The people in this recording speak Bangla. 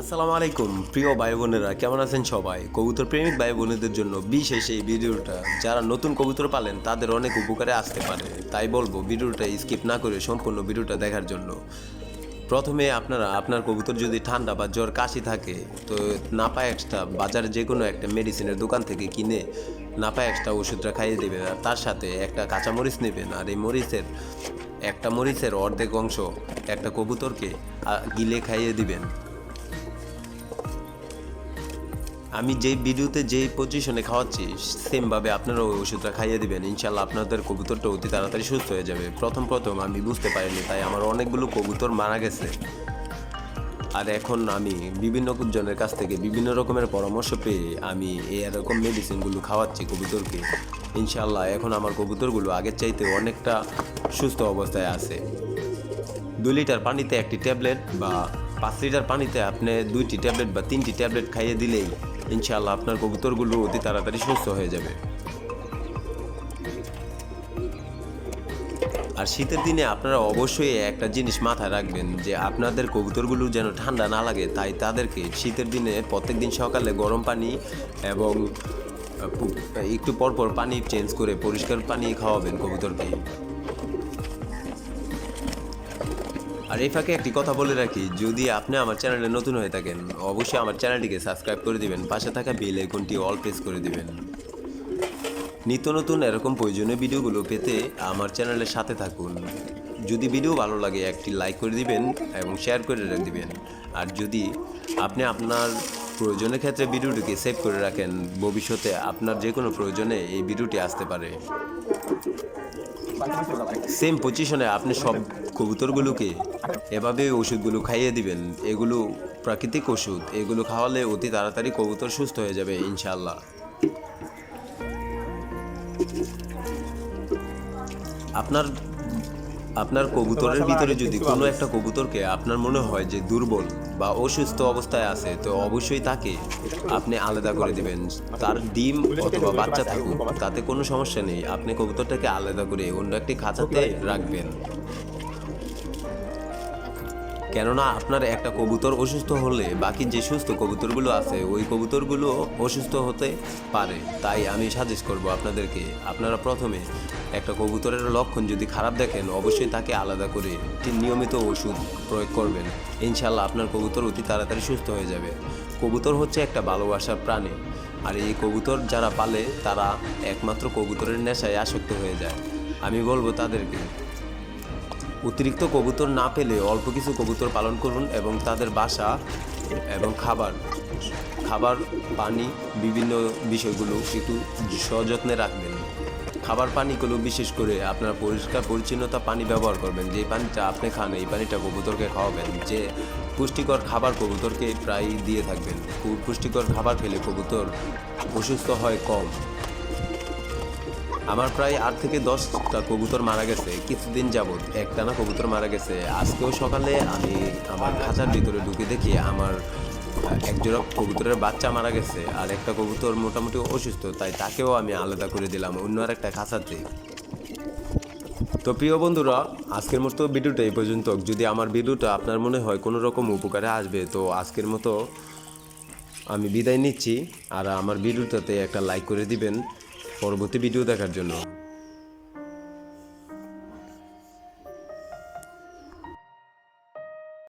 আসসালামু আলাইকুম, প্রিয় ভাই বোনেরা কেমন আছেন সবাই? কবুতর প্রেমিক ভাই বোনেদের জন্য বিশেষ এই ভিডিওটা। যারা নতুন কবুতর পালেন, তাদের অনেক উপকারে আসতে পারে। তাই বলব, ভিডিওটা স্কিপ না করে সম্পূর্ণ ভিডিওটা দেখার জন্য। প্রথমে আপনারা, আপনার কবুতর যদি ঠান্ডা বা জ্বর কাশি থাকে, তো নাপা এক্সট্রা বাজারে যে কোনো একটা মেডিসিনের দোকান থেকে কিনে নাপা এক্সট্রা ওষুধটা খাইয়ে দেবেন। আর তার সাথে একটা কাঁচা মরিচ নেবেন। আর এই মরিচের, একটা মরিচের অর্ধেক অংশ একটা কবুতরকে গিলে খাইয়ে দিবেন। আমি যেই ভিডিওতে যেই পজিশনে খাওয়াচ্ছি সেমভাবে আপনারা ওই ওষুধটা খাইয়ে দিবেন। ইনশাল্লাহ আপনাদের কবুতরটা অতি তাড়াতাড়ি সুস্থ হয়ে যাবে। প্রথম প্রথম আমি বুঝতে পারিনি, তাই আমার অনেকগুলো কবুতর মারা গেছে। আর এখন আমি বিভিন্ন জনের কাছ থেকে বিভিন্ন রকমের পরামর্শ পেয়ে আমি এই এরকম মেডিসিনগুলো খাওয়াচ্ছি কবুতরকে। ইনশাল্লাহ এখন আমার কবুতরগুলো আগের চাইতে অনেকটা সুস্থ অবস্থায় আছে। দুই লিটার পানিতে একটি ট্যাবলেট বা পাঁচ লিটার পানিতে আপনি দুইটি ট্যাবলেট বা তিনটি ট্যাবলেট খাইয়ে দিলেই ইনশাল্লাহ আপনার কবুতরগুলো অতি তাড়াতাড়ি সুস্থ হয়ে যাবে। আর শীতের দিনে আপনারা অবশ্যই একটা জিনিস মাথায় রাখবেন যে আপনাদের কবুতরগুলো যেন ঠান্ডা না লাগে, তাই তাদেরকে শীতের দিনে প্রত্যেক দিন সকালে গরম পানি এবং একটু পর পর পানি চেঞ্জ করে পরিষ্কার পানি খাওয়াবেন কবুতরকে। আর এই ফাঁকে একটি কথা বলে রাখি, যদি আপনি আমার চ্যানেলে নতুন হয়ে থাকেন, অবশ্যই আমার চ্যানেলটিকে সাবস্ক্রাইব করে দিবেন, পাশে থাকা বেল আইকনটি অল প্রেস করে দিবেন। নিত্য নতুন এরকম প্রয়োজনীয় ভিডিওগুলো পেতে আমার চ্যানেলের সাথে থাকুন। যদি ভিডিও ভালো লাগে, একটি লাইক করে দিবেন এবং শেয়ার করে দিবেন। আর যদি আপনি আপনার প্রয়োজনের ক্ষেত্রে ভিডিওটিকে সেভ করে রাখেন, ভবিষ্যতে আপনার যে কোনো প্রয়োজনে এই ভিডিওটি আসতে পারে। সেম পজিশনে আপনি সব কবুতরগুলোকে এভাবে ওষুধগুলো খাইয়ে দিবেন। এগুলো প্রাকৃতিক ওষুধ। এগুলো খাওয়ালে অতি তাড়াতাড়ি কবুতর সুস্থ হয়ে যাবে ইনশাল্লাহ আপনার আপনার কবুতরের ভিতরে যদি কোনো একটা কবুতরকে আপনার মনে হয় যে দুর্বল বা অসুস্থ অবস্থায় আছে তো অবশ্যই তাকে আপনি আলাদা করে দিবেন। তার ডিম অথবা বাচ্চা থাকুক তাতে কোনো সমস্যা নেই। আপনি কবুতরটাকে আলাদা করে অন্য একটি খাঁচাতে রাখবেন। কেননা আপনার একটা কবুতর অসুস্থ হলে বাকি যে সুস্থ কবুতরগুলো আছে, ওই কবুতরগুলো অসুস্থ হতে পারে। তাই আমি সাজেস্ট করব আপনাদেরকে, আপনারা প্রথমে একটা কবুতরের লক্ষণ যদি খারাপ দেখেন, অবশ্যই তাকে আলাদা করে একটি নিয়মিত ওষুধ প্রয়োগ করবেন। ইনশাল্লাহ আপনার কবুতর অতি তাড়াতাড়ি সুস্থ হয়ে যাবে। কবুতর হচ্ছে একটা ভালোবাসার প্রাণী, আর এই কবুতর যারা পালে তারা একমাত্র কবুতরের নেশায় আসক্ত হয়ে যায়। আমি বলব তাদেরকে অতিরিক্ত কবুতর না পেলে অল্প কিছু কবুতর পালন করুন এবং তাদের বাসা এবং খাবার খাবার, পানি, বিভিন্ন বিষয়গুলো একটু সযত্নে রাখবেন। খাবার পানিগুলো বিশেষ করে আপনার পরিষ্কার পরিচ্ছন্নতা পানি ব্যবহার করবেন। যে পানিটা আপনি খান, এই পানিটা কবুতরকে খাওয়াবেন। যে পুষ্টিকর খাবার কবুতরকে প্রায় দিয়ে থাকবেন। পুষ্টিকর খাবার খেলে কবুতর অসুস্থ হয় কম। আমার প্রায় আট থেকে দশটা কবুতর মারা গেছে, কিছুদিন যাবৎ। একটানা কবুতর মারা গেছে। আজকেও সকালে আমি আমার খাঁচার ভিতরে ঢুকে দেখি আমার একজোড়া কবুতরের বাচ্চা মারা গেছে আর একটা কবুতর মোটামুটি অসুস্থ, তাই তাকেও আমি আলাদা করে দিলাম অন্য আর একটা খাঁচাতে। তো প্রিয় বন্ধুরা, আজকের মতো ভিডিওটা এই পর্যন্ত। যদি আমার ভিডিওটা আপনার মনে হয় কোনো রকম উপকারে আসবে, তো আজকের মতো আমি বিদায় নিচ্ছি। আর আমার ভিডিওটাতে একটা লাইক করে দিবেন। পরবর্তী ভিডিও দেখার জন্য।